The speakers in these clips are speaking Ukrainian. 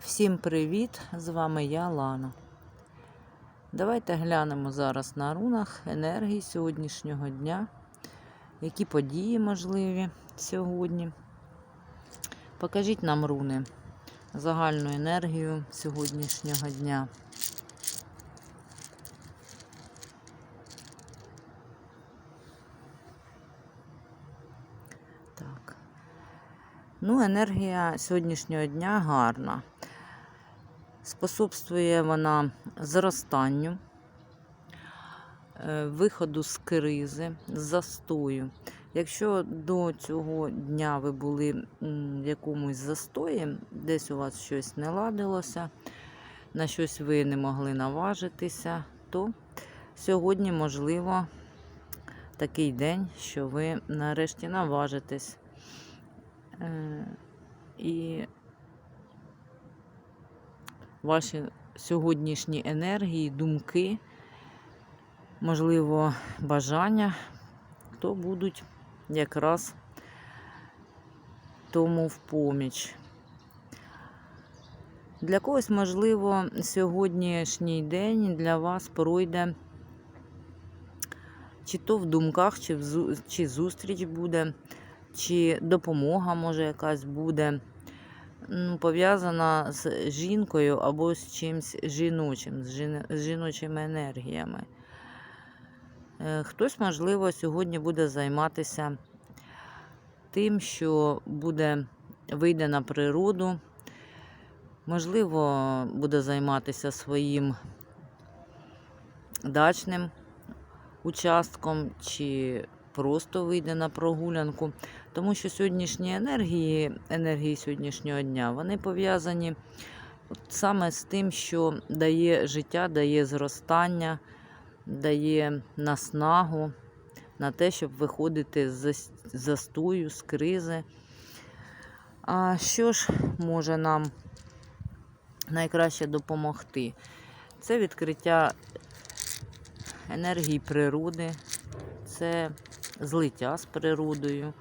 Всім привіт! З вами я Лана. Давайте глянемо зараз на рунах енергії сьогоднішнього дня, які події можливі сьогодні. Покажіть нам руни, загальну енергію сьогоднішнього дня. Ну, енергія сьогоднішнього дня гарна. Способствує вона зростанню, е, виходу з кризи, застою. Якщо до цього дня ви були в якомусь застої, десь у вас щось не ладилося, на щось ви не могли наважитися, то сьогодні, можливо, такий день, що ви нарешті наважитесь. Е, І ваші сьогоднішні енергії, думки, можливо, бажання, то будуть якраз тому в поміч. Для когось, можливо, сьогоднішній день для вас пройде чи то в думках, чи, в, чи зустріч буде, чи допомога може якась буде пов'язана з жінкою або з чимсь жіночим, з жіночими енергіями. Е, Хтось, можливо, сьогодні буде займатися тим, що буде вийде на природу, можливо, буде займатися своїм дачним участком чи просто вийде на прогулянку. Тому що сьогоднішні енергії, енергії сьогоднішнього дня, вони пов'язані саме з тим, що дає життя, дає зростання, дає наснагу на те, щоб виходити з застою, з кризи. А що ж може нам найкраще допомогти? Це відкриття енергії природи, це злиття з природою.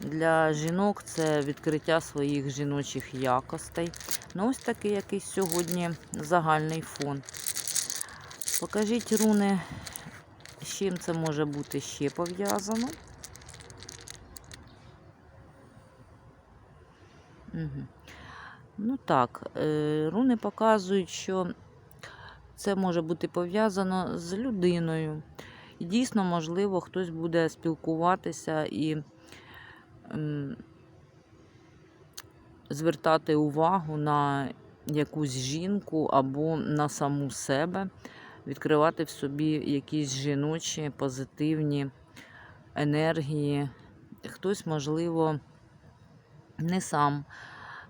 Для жінок це відкриття своїх жіночих якостей. Ну, ось такий якийсь сьогодні загальний фон. Покажіть руни, з чим це може бути ще пов'язано. Угу. Ну так, е, руни показують, що це може бути пов'язано з людиною. Дійсно, можливо, хтось буде спілкуватися і ем, звертати увагу на якусь жінку або на саму себе, відкривати в собі якісь жіночі позитивні енергії. Хтось, можливо, не сам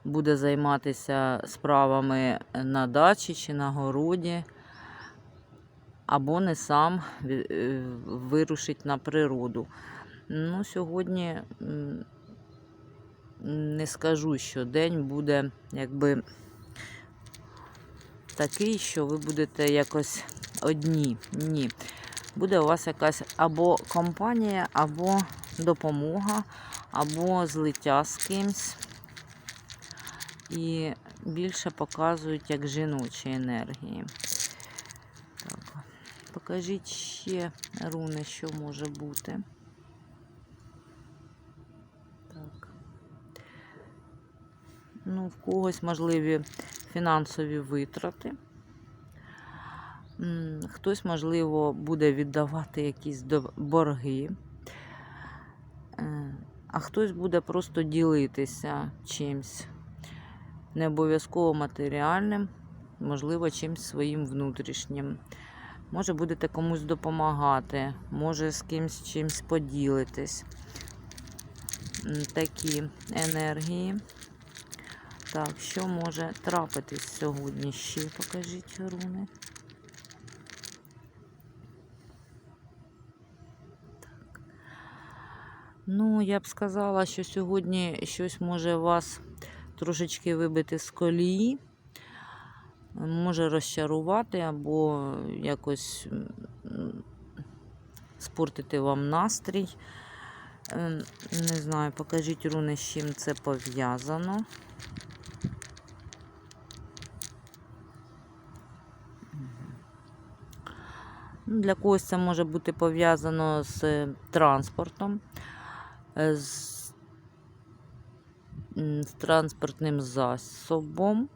буде займатися справами на дачі чи на городі, або не сам е, вирушить на природу. Ну, сьогодні не скажу, що день буде якби такий, що ви будете якось одні. Ні. Буде у вас якась або компанія, або допомога, або злиття з кимсь. І більше показують як жіночі енергії. Покажіть ще руни, що може бути. Так. Ну, в когось можливі фінансові витрати. Хтось, можливо, буде віддавати якісь борги, Е, а хтось буде просто ділитися чимсь. Не обов'язково матеріальним, можливо, чимсь своїм внутрішнім. Може, будете комусь допомагати, може з кимсь чимсь поділитись. Такі енергії. Так, що може трапитись сьогодні? Ще покажіть руни. Так. Ну, я б сказала, що сьогодні щось може вас трошечки вибити з колії, може розчарувати або якось спортити вам настрій. Е, не знаю, покажіть руни, з чим це пов'язано. Для когось це може бути пов'язано з е, транспортом, е, з, з транспортним засобом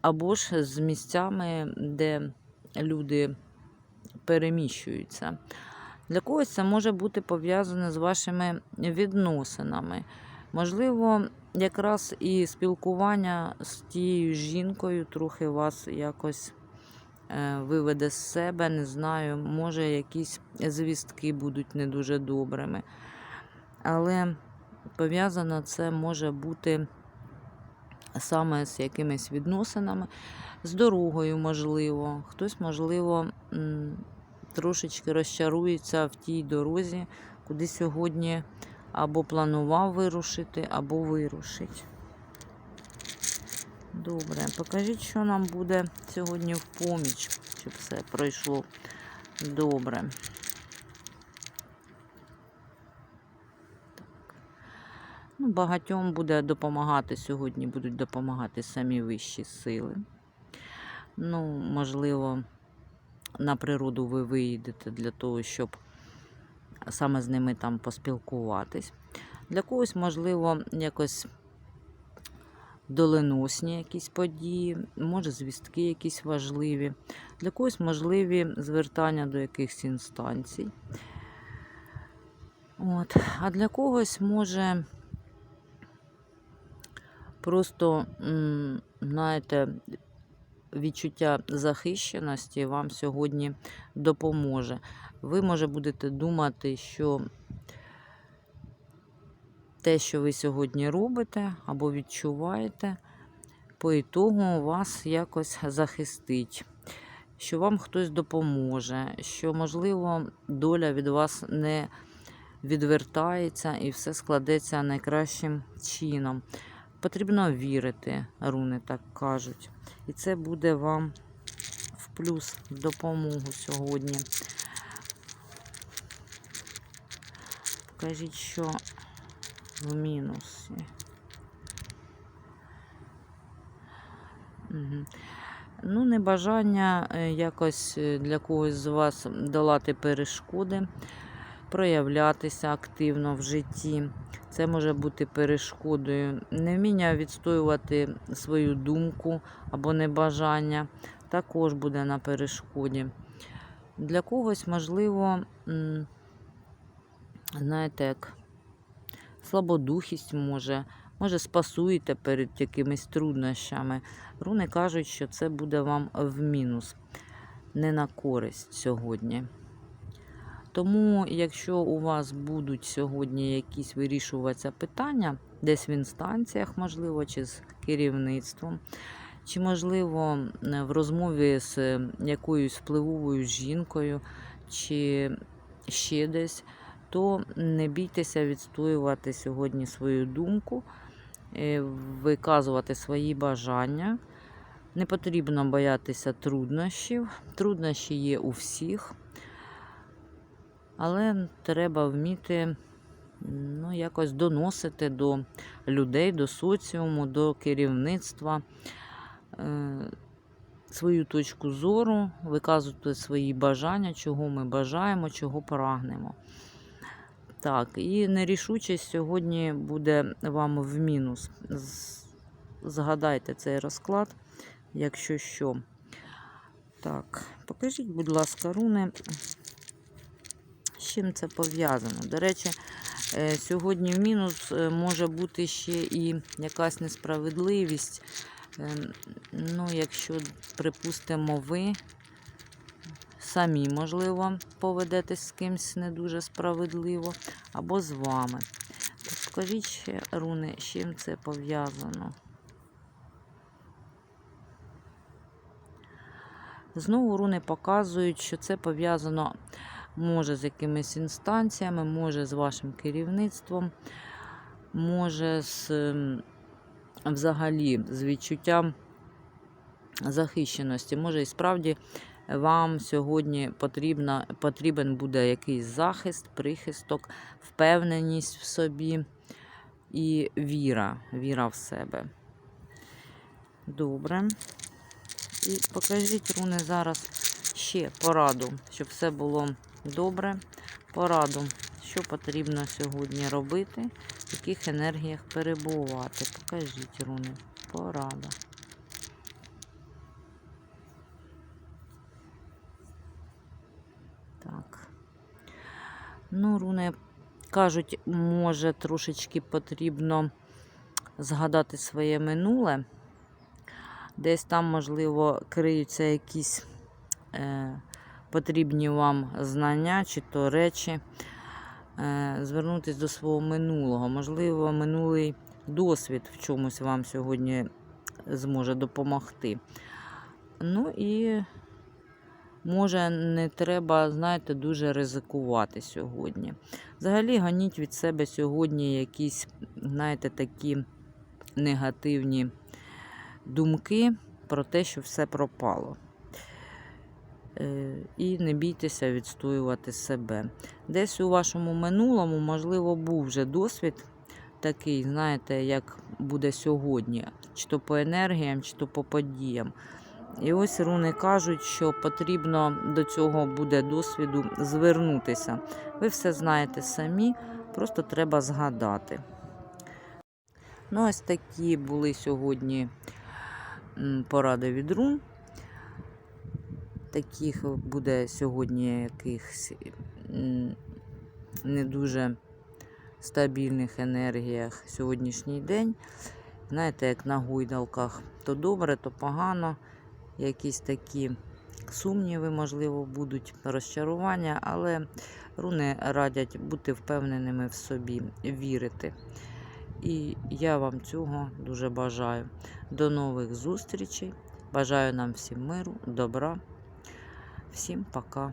або ж з місцями, де люди переміщуються. Для когось це може бути пов'язане з вашими відносинами. Можливо, якраз і спілкування з тією жінкою трохи вас якось е, виведе з себе, не знаю, може якісь звістки будуть не дуже добрими. Але пов'язано це може бути саме з якимись відносинами, з дорогою, можливо. Хтось, можливо, трошечки розчарується в тій дорозі, куди сьогодні або планував вирушити, або вирушить. Добре, покажіть, що нам буде сьогодні в поміч, щоб все пройшло добре. Так. Ну, багатьом буде допомагати сьогодні, будуть допомагати самі вищі сили. Ну, можливо, на природу ви виїдете для того, щоб саме з ними там поспілкуватись. Для когось, можливо, якось доленосні якісь події, може, звістки якісь важливі. Для когось можливі звертання до якихось інстанцій. От. А для когось може просто, знаєте, відчуття захищеності вам сьогодні допоможе. Ви, може, будете думати, що те, що ви сьогодні робите або відчуваєте, по ітогу вас якось захистить, що вам хтось допоможе, що, можливо, доля від вас не відвертається і все складеться найкращим чином. Потрібно вірити, руни так кажуть. І це буде вам в плюс допомогу сьогодні. Покажіть, що в мінусі. Угу. Ну, небажання е, якось е, для когось з вас долати перешкоди, проявлятися активно в житті. Це може бути перешкодою. Невміння відстоювати свою думку або небажання також буде на перешкоді. Для когось, можливо, знаєте, як слабодухість може, може, спасуєте перед якимись труднощами. Руни кажуть, що це буде вам в мінус, не на користь сьогодні. Тому, якщо у вас будуть сьогодні якісь вирішуватися питання, десь в інстанціях, можливо, чи з керівництвом, чи, можливо, в розмові з якоюсь впливовою жінкою, чи ще десь, то не бійтеся відстоювати сьогодні свою думку, е, виказувати свої бажання. Не потрібно боятися труднощів. Труднощі є у всіх. Але треба вміти ну, якось доносити до людей, до соціуму, до керівництва е, свою точку зору, виказувати свої бажання, чого ми бажаємо, чого прагнемо. Так, і нерішучість сьогодні буде вам в мінус. Згадайте цей розклад, якщо що. Так, покажіть, будь ласка, руни. Чим це пов'язано? До речі, е, сьогодні в мінус е, може бути ще і якась несправедливість. Е, Ну, якщо, припустимо, ви самі, можливо, поведетесь з кимось не дуже справедливо, або з вами. Скажіть ще, руни, з чим це пов'язано? Знову руни показують, що це пов'язано може з якимись інстанціями, може з вашим керівництвом, може з ем, взагалі з відчуттям захищеності. Може, і справді вам сьогодні потрібна, потрібен буде якийсь захист, прихисток, впевненість в собі і віра, віра в себе. Добре. І покажіть руни зараз, ще пораду, щоб все було добре. Пораду, що потрібно сьогодні робити, в яких енергіях перебувати. Покажіть, руни. Порада. Так. Ну, руни кажуть, може, трошечки потрібно згадати своє минуле. Десь там, можливо, криються якісь е, потрібні вам знання чи то речі. Е, звернутися до свого минулого. Можливо, минулий досвід в чомусь вам сьогодні зможе допомогти. Ну і може не треба, знаєте, дуже ризикувати сьогодні. Взагалі ганіть від себе сьогодні якісь, знаєте, такі негативні думки про те, що все пропало. І не бійтеся відстоювати себе. Десь у вашому минулому, можливо, був вже досвід такий, знаєте, як буде сьогодні, чи то по енергіям, чи то по подіям. І ось руни кажуть, що потрібно до цього буде досвіду звернутися. Ви все знаєте самі, просто треба згадати. Ну, ось такі були сьогодні поради від рун. Таких буде сьогодні якихось не дуже стабільних енергіях сьогоднішній день. Знаєте, як на гойдалках, то добре, то погано. Якісь такі сумніви, можливо, будуть розчарування, але руни радять бути впевненими в собі, вірити. І я вам цього дуже бажаю. До нових зустрічей. Бажаю нам всім миру, добра. Всім пока.